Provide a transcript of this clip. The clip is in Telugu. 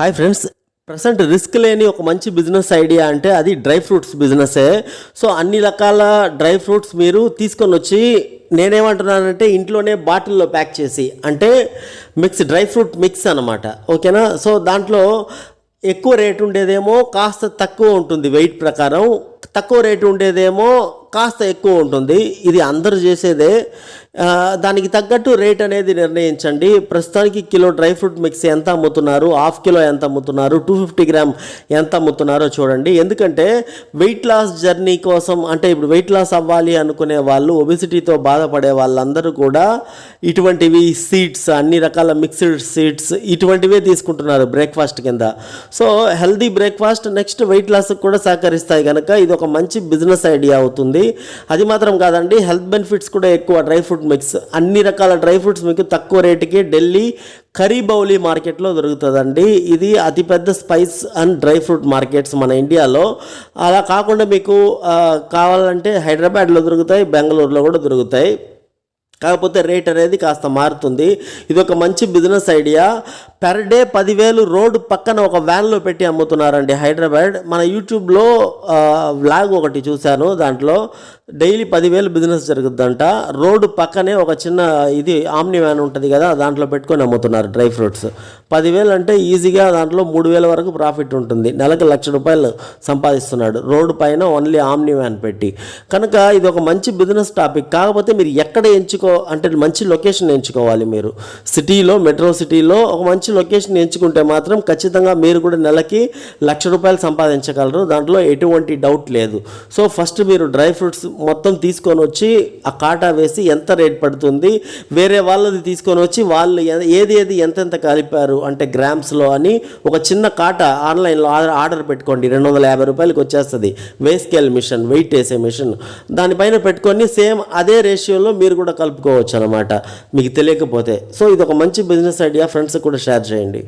హాయ్ ఫ్రెండ్స్ ప్రజెంట్ రిస్క్ లేని ఒక మంచి బిజినెస్ ఐడియా అంటే అది డ్రై ఫ్రూట్స్ బిజినెసే. సో అన్ని రకాల డ్రై ఫ్రూట్స్ మీరు తీసుకొని వచ్చి నేనేమంటున్నానంటే ఇంట్లోనే బాటిల్లో ప్యాక్ చేసి అంటే మిక్స్ డ్రై ఫ్రూట్ మిక్స్ అనమాట ఓకేనా? సో దాంట్లో ఎక్కువ రేటు ఉండేదేమో కాస్త తక్కువ ఉంటుంది వెయిట్ ప్రకారం. తక్కువ రేటు ఉండేదేమో కాస్త ఎక్కువ ఉంటుంది. ఇది అందరూ చేసేదే. దానికి తగ్గట్టు రేట్ అనేది నిర్ణయించండి. ప్రస్తుతానికి కిలో డ్రై ఫ్రూట్ మిక్స్ ఎంత అమ్ముతున్నారు? హాఫ్ కిలో ఎంత అమ్ముతున్నారు? టూ ఫిఫ్టీ గ్రామ్ ఎంత అమ్ముతున్నారో చూడండి. ఎందుకంటే వెయిట్ లాస్ జర్నీ కోసం అంటే ఇప్పుడు వెయిట్ లాస్ అవ్వాలి అనుకునే వాళ్ళు ఒబిసిటీతో బాధపడే వాళ్ళందరూ కూడా ఇటువంటివి సీడ్స్ అన్ని రకాల మిక్స్డ్ సీడ్స్ ఇటువంటివే తీసుకుంటున్నారు బ్రేక్ఫాస్ట్ కింద. So healthy breakfast next weight లాస్కి కూడా సహకరిస్తాయి కనుక ఇది ఒక మంచి బిజినెస్ ఐడియా అవుతుంది. అది మాత్రం కాదండి హెల్త్ బెనిఫిట్స్ కూడా ఎక్కువ డ్రై ఫ్రూట్ మిక్స్. అన్ని రకాల డ్రై ఫ్రూట్స్ మీకు తక్కువ రేటుకి ఢిల్లీ కరీబౌలి మార్కెట్లో దొరుకుతుందండి. ఇది అతిపెద్ద spice and dry fruit markets మన ఇండియాలో. అలా కాకుండా మీకు కావాలంటే హైదరాబాద్లో దొరుకుతాయి బెంగళూరులో కూడా దొరుకుతాయి. కాకపోతే రేట్ అనేది కాస్త మారుతుంది. ఇది ఒక మంచి బిజినెస్ ఐడియా పర్ డే పదివేలు రోడ్డు పక్కన ఒక వ్యాన్లో పెట్టి అమ్ముతున్నారండి హైదరాబాద్. మన యూట్యూబ్లో వ్లాగ్ ఒకటి చూశాను దాంట్లో. డైలీ పదివేలు బిజినెస్ జరుగుద్దంట. రోడ్డు పక్కనే ఒక చిన్న ఇది ఆమ్ని వ్యాన్ ఉంటుంది కదా దాంట్లో పెట్టుకొని అమ్ముతున్నారు డ్రై ఫ్రూట్స్. పదివేలు అంటే ఈజీగా దాంట్లో మూడు వేల వరకు ప్రాఫిట్ ఉంటుంది. నెలకు లక్ష రూపాయలు సంపాదిస్తున్నాడు. రోడ్డు పైన ఓన్లీ ఆమ్ని వ్యాన్ పెట్టి. కనుక ఇది ఒక మంచి బిజినెస్ టాపిక్. కాకపోతే మీరు ఎక్కడ ఎంచుకో అంటే మంచి లొకేషన్ ఎంచుకోవాలి మీరు. సిటీలో మెట్రో సిటీలో ఒక మంచి లొకేషన్ ఎంచుకుంటే మాత్రం ఖచ్చితంగా మీరు కూడా నెలకి లక్ష రూపాయలు సంపాదించగలరు. దాంట్లో ఎటువంటి డౌట్ లేదు. సో ఫస్ట్ మీరు డ్రై ఫ్రూట్స్ మొత్తం తీసుకొని వచ్చి ఆ కాటా వేసి ఎంత రేట్ పడుతుంది వేరే వాళ్ళది తీసుకొని వచ్చి వాళ్ళు ఏది ఏది ఎంతెంత కలిపారు అంటే గ్రామ్స్లో అని ఒక చిన్న కాటా ఆన్లైన్లో ఆర్డర్ పెట్టుకోండి. రెండు వందల యాభై రూపాయలకి వచ్చేస్తుంది. వే స్కేల్ మిషన్ వెయిట్ వేసే మిషన్. దానిపైన పెట్టుకొని సేమ్ అదే రేషియోలో మీరు కూడా కలుపుకోవచ్చు అనమాట మీకు తెలియకపోతే. సో ఇది ఒక మంచి బిజినెస్ ఐడియా. ఫ్రెండ్స్ కూడా షేర్ చేయండి.